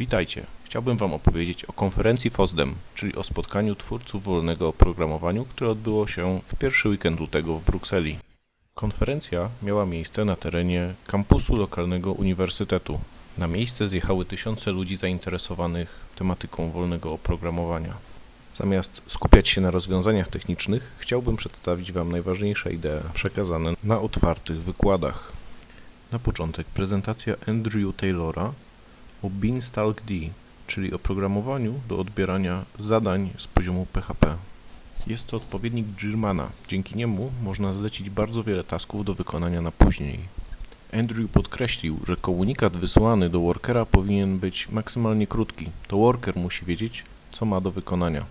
Witajcie. Chciałbym Wam opowiedzieć o konferencji FOSDEM, czyli o spotkaniu twórców wolnego oprogramowaniu, które odbyło się w pierwszy weekend lutego w Brukseli. Konferencja miała miejsce na terenie kampusu lokalnego uniwersytetu. Na miejsce zjechały tysiące ludzi zainteresowanych tematyką wolnego oprogramowania. Zamiast skupiać się na rozwiązaniach technicznych, chciałbym przedstawić Wam najważniejsze idee przekazane na otwartych wykładach. Na początek prezentacja Andrew Taylora o Beanstalk D, czyli oprogramowaniu do odbierania zadań z poziomu PHP. Jest to odpowiednik Germana. Dzięki niemu można zlecić bardzo wiele tasków do wykonania na później. Andrew podkreślił, że komunikat wysłany do workera powinien być maksymalnie krótki. To worker musi wiedzieć, co ma do wykonania.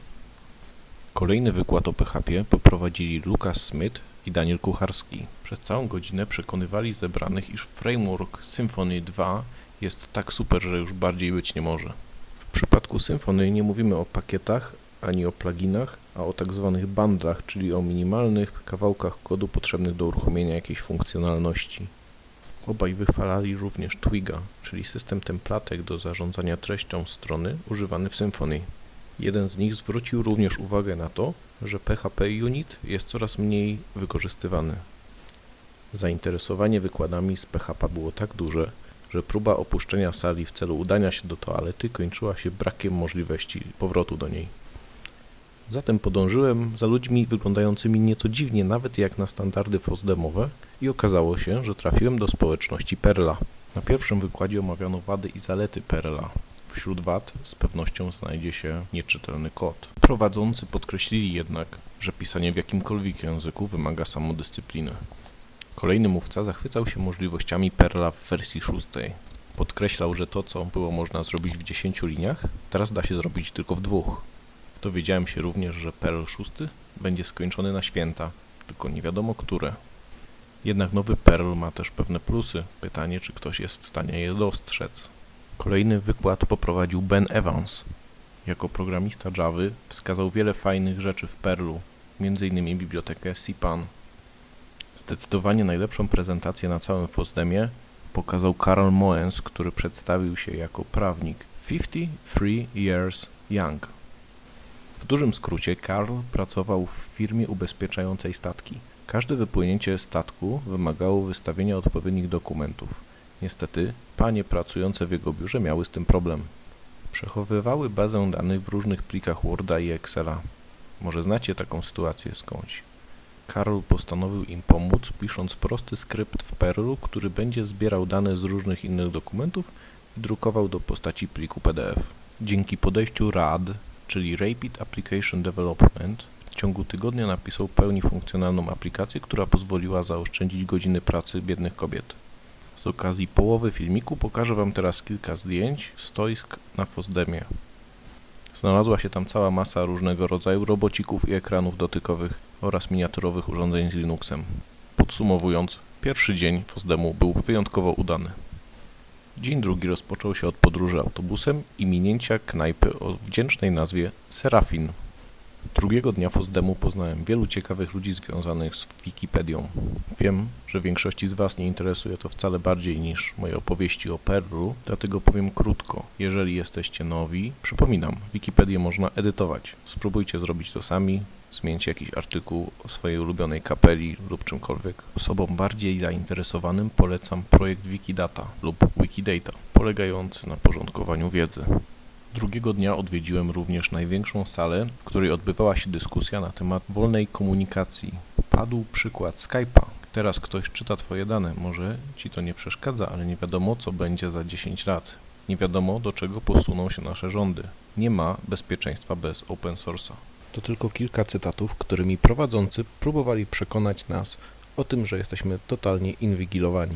Kolejny wykład o PHP poprowadzili Lukas Smith i Daniel Kucharski. Przez całą godzinę przekonywali zebranych, iż framework Symfony 2 jest tak super, że już bardziej być nie może. W przypadku Symfony nie mówimy o pakietach ani o pluginach, a o tak zwanych bundlach, czyli o minimalnych kawałkach kodu potrzebnych do uruchomienia jakiejś funkcjonalności. Obaj wychwalali również Twiga, czyli system templatek do zarządzania treścią strony używany w Symfony. Jeden z nich zwrócił również uwagę na to, że PHP Unit jest coraz mniej wykorzystywany. Zainteresowanie wykładami z PHP było tak duże, że próba opuszczenia sali w celu udania się do toalety kończyła się brakiem możliwości powrotu do niej. Zatem podążyłem za ludźmi wyglądającymi nieco dziwnie, nawet jak na standardy FOSDEMowe i okazało się, że trafiłem do społeczności Perla. Na pierwszym wykładzie omawiano wady i zalety Perla. Wśród wad z pewnością znajdzie się nieczytelny kod. Prowadzący podkreślili jednak, że pisanie w jakimkolwiek języku wymaga samodyscypliny. Kolejny mówca zachwycał się możliwościami Perla w wersji szóstej. Podkreślał, że to, co było można zrobić w 10 liniach, teraz da się zrobić tylko w dwóch. Dowiedziałem się również, że Perl 6 będzie skończony na święta, tylko nie wiadomo które. Jednak nowy Perl ma też pewne plusy. Pytanie, czy ktoś jest w stanie je dostrzec. Kolejny wykład poprowadził Ben Evans. Jako programista Java wskazał wiele fajnych rzeczy w Perlu, m.in. bibliotekę CPAN. Zdecydowanie najlepszą prezentację na całym FOSDEMie pokazał Karl Moens, który przedstawił się jako prawnik 53 years young. W dużym skrócie Karl pracował w firmie ubezpieczającej statki. Każde wypłynięcie statku wymagało wystawienia odpowiednich dokumentów. Niestety, panie pracujące w jego biurze miały z tym problem. Przechowywały bazę danych w różnych plikach Worda i Excela. Może znacie taką sytuację skądś. Karl postanowił im pomóc, pisząc prosty skrypt w Perlu, który będzie zbierał dane z różnych innych dokumentów i drukował do postaci pliku PDF. Dzięki podejściu RAD, czyli Rapid Application Development, w ciągu tygodnia napisał pełni funkcjonalną aplikację, która pozwoliła zaoszczędzić godziny pracy biednych kobiet. Z okazji połowy filmiku pokażę Wam teraz kilka zdjęć stoisk na Fosdemie. Znalazła się tam cała masa różnego rodzaju robocików i ekranów dotykowych oraz miniaturowych urządzeń z Linuxem. Podsumowując, pierwszy dzień Fosdemu był wyjątkowo udany. Dzień drugi rozpoczął się od podróży autobusem i minięcia knajpy o wdzięcznej nazwie Serafin. Drugiego dnia Fosdemu poznałem wielu ciekawych ludzi związanych z Wikipedią. Wiem, że większości z Was nie interesuje to wcale bardziej niż moje opowieści o Perlu, dlatego powiem krótko. Jeżeli jesteście nowi, przypominam, Wikipedię można edytować. Spróbujcie zrobić to sami, zmieńcie jakiś artykuł o swojej ulubionej kapeli lub czymkolwiek. Osobom bardziej zainteresowanym polecam projekt Wikidata lub Wikidata, polegający na porządkowaniu wiedzy. Drugiego dnia odwiedziłem również największą salę, w której odbywała się dyskusja na temat wolnej komunikacji. Padł przykład Skype'a. Teraz ktoś czyta Twoje dane. Może Ci to nie przeszkadza, ale nie wiadomo, co będzie za 10 lat. Nie wiadomo, do czego posuną się nasze rządy. Nie ma bezpieczeństwa bez open source'a. To tylko kilka cytatów, którymi prowadzący próbowali przekonać nas o tym, że jesteśmy totalnie inwigilowani.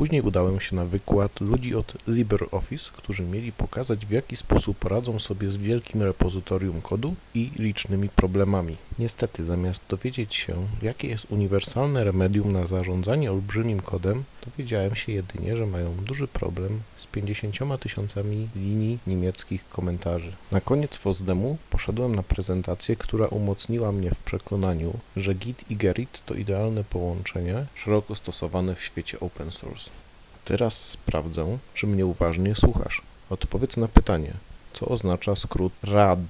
Później udałem się na wykład ludzi od LibreOffice, którzy mieli pokazać w jaki sposób radzą sobie z wielkim repozytorium kodu i licznymi problemami. Niestety, zamiast dowiedzieć się, jakie jest uniwersalne remedium na zarządzanie olbrzymim kodem, dowiedziałem się jedynie, że mają duży problem z 50 tysiącami linii niemieckich komentarzy. Na koniec FOSDEMu poszedłem na prezentację, która umocniła mnie w przekonaniu, że Git i Gerrit to idealne połączenie, szeroko stosowane w świecie open source. Teraz sprawdzę, czy mnie uważnie słuchasz. Odpowiedz na pytanie, co oznacza skrót RAD.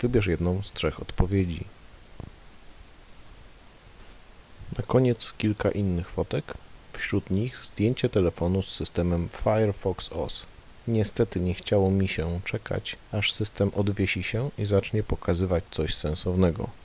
Wybierz jedną z trzech odpowiedzi. Na koniec kilka innych fotek, wśród nich zdjęcie telefonu z systemem Firefox OS. Niestety nie chciało mi się czekać, aż system odwiesi się i zacznie pokazywać coś sensownego.